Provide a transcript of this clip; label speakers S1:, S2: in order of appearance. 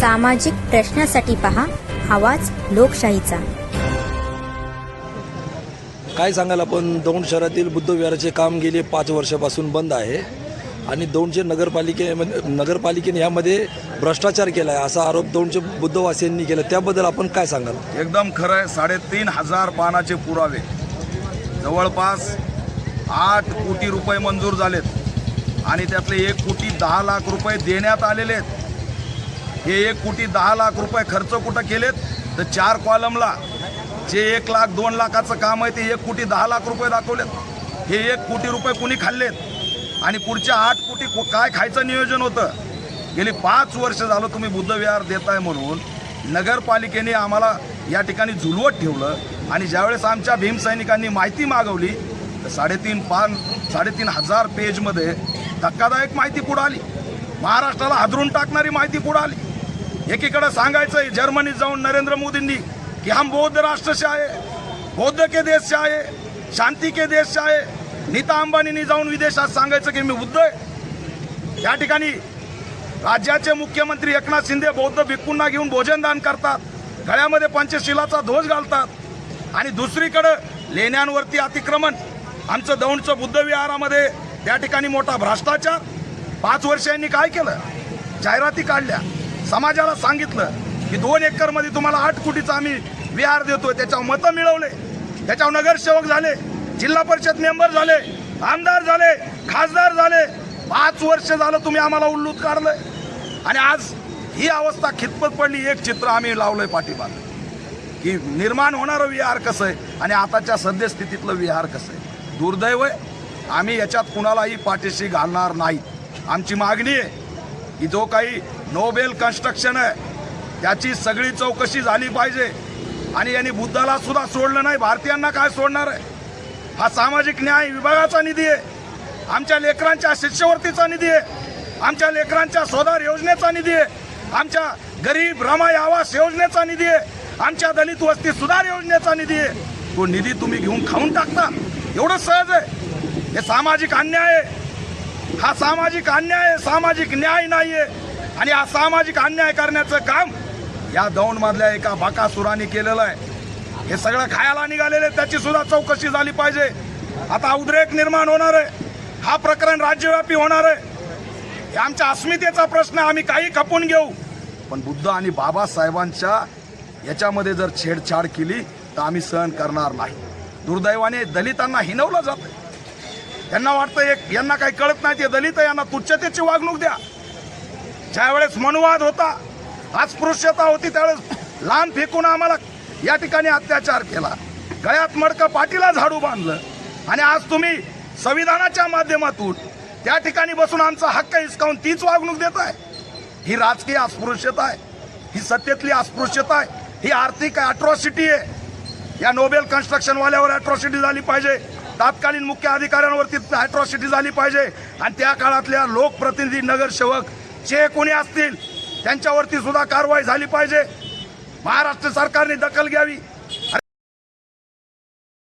S1: सामाजिक प्रश्नासाठी पहा आवाज लोकशाहीचा.
S2: काय सांगाल आपण? दौंड शहरातील बुद्ध विहाराचे काम गेले पाच वर्षापासून बंद आहे आणि दौंडचे नगरपालिके नगरपालिकेने यामध्ये भ्रष्टाचार केला आहे असा आरोप दौंडचे बुद्धवासियांनी केला. त्याबद्दल आपण काय सांगाल?
S3: एकदम खरं आहे साडेतीन हजार पानाचे पुरावे. जवळपास आठ कोटी रुपये मंजूर झालेत. आणि त्यातले एक कोटी दहा लाख रुपये देण्यात आलेले आहेत. हे एक कोटी दहा लाख रुपये खर्च कुठं केलेत? तर चार कॉलमला. जे एक लाख दोन लाखाचं काम आहे ते एक कोटी दहा लाख रुपये दाखवलेत. हे एक कोटी रुपये कुणी खाल्लेत? आणि पुढच्या आठ कोटी को- काय खायचं नियोजन होतं? गेली पाच वर्ष झालं तुम्ही बुद्धविहार देताय म्हणून नगरपालिकेने आम्हाला या ठिकाणी झुलवत ठेवलं. आणि ज्यावेळेस आमच्या भीमसैनिकांनी माहिती मागवली तर साडेतीन पान साडेतीन हजार पेजमध्ये धक्कादायक माहिती पुढं आली. महाराष्ट्राला हादरून टाकणारी माहिती पुढं आली. एकीकडे सांगायचं जर्मनीत जाऊन नरेंद्र मोदींनी की हम बौद्ध राष्ट्र आहे बौद्ध के देश आहे शांती के देश आहे नीता अंबानींनी जाऊन विदेशात सांगायचं की मी बुद्ध आहे. या ठिकाणी राज्याचे मुख्यमंत्री एकनाथ शिंदे बौद्ध भिक्कूंना घेऊन भोजनदान करतात गळ्यामध्ये पंचशिलाचा ध्वज घालतात आणि दुसरीकडं लेण्यांवरती अतिक्रमण. आमचं दौंडचं बुद्ध विहारामध्ये त्या ठिकाणी मोठा भ्रष्टाचार. पाच वर्ष यांनी काय केलं? जाहिराती काढल्या. समाजाला सांगितलं की दोन एकरमध्ये तुम्हाला आठ कोटीचा आम्ही विहार देतोय. त्याच्यावर मतं मिळवले. त्याच्यावर नगरसेवक झाले जिल्हा परिषद मेंबर झाले आमदार झाले खासदार झाले. पाच वर्ष झालं तुम्ही आम्हाला उल्लूत काढलंय. आणि आज ही अवस्था खितपत पडली एक चित्र आम्ही लावलंय पाठीबाग की निर्माण होणारं विहार कसं आहे आणि आताच्या सद्यस्थितीतलं विहार कसं आहे. दुर्दैव आहे आम्ही याच्यात कुणालाही पाठीशी घालणार नाही. आमची मागणी आहे की जो काही नोबेल कन्स्ट्रक्शन आहे त्याची सगळी चौकशी झाली पाहिजे. आणि यांनी बुद्धाला सुद्धा सोडलं नाही भारतीयांना काय सोडणार आहे? हा सामाजिक न्याय विभागाचा निधी आहे. आमच्या लेकरांच्या शिष्यवृत्तीचा निधी आहे. आमच्या लेकरांच्या सोदार योजनेचा निधी आहे. आमच्या गरीब रमाय आवास योजनेचा निधी आहे. आमच्या दलित वस्ती सुधार योजनेचा निधी आहे. तो निधी तुम्ही घेऊन खाऊन टाकता. एवढं सहज आहे. हे सामाजिक अन्याय आहे. हा सामाजिक अन्याय आहे सामाजिक न्याय नाही आहे आणि हा सामाजिक अन्याय करण्याचं काम या दौंडमधल्या एका बाकासुराने केलेलं आहे. हे सगळं खायला निघालेले त्याची सुद्धा चौकशी झाली पाहिजे. आता उद्रेक निर्माण होणार आहे. हा प्रकरण राज्यव्यापी होणार आहे. हे आमच्या अस्मितेचा प्रश्न आम्ही काही खपून घेऊ. पण बुद्ध आणि बाबासाहेबांच्या याच्यामध्ये जर छेडछाड केली तर आम्ही सहन करणार नाही. दुर्दैवाने दलितांना हिनवलं जातं त्यांना वाटतं एक यांना काही कळत नाही ते दलित यांना तुच्छतेची वागणूक द्या. ज्यावेळेस मनुवाद होता अस्पृश्यता होती त्यावेळेस लहान फेकून आम्हाला या ठिकाणी अत्याचार केला. गळ्यात मडकं पाठीला झाडू बांधलं. आणि आज तुम्ही संविधानाच्या माध्यमातून त्या ठिकाणी बसून आमचा हक्क हिसकावून तीच वागणूक देत आहे. ही राजकीय अस्पृश्यता आहे. ही सत्तेतली अस्पृश्यता आहे. ही आर्थिक अट्रॉसिटी आहे. या नोबेल कन्स्ट्रक्शनवाल्यावर अट्रॉसिटी झाली पाहिजे. तात्कालीन मुख्य अधिकाऱ्यांवरती अट्रॉसिटी झाली पाहिजे. आणि त्या काळातल्या लोकप्रतिनिधी नगरसेवक जे कोणी असतील त्यांच्यावरती सुद्धा कारवाई झाली पाहिजे. महाराष्ट्र सरकारने दखल घ्यावी.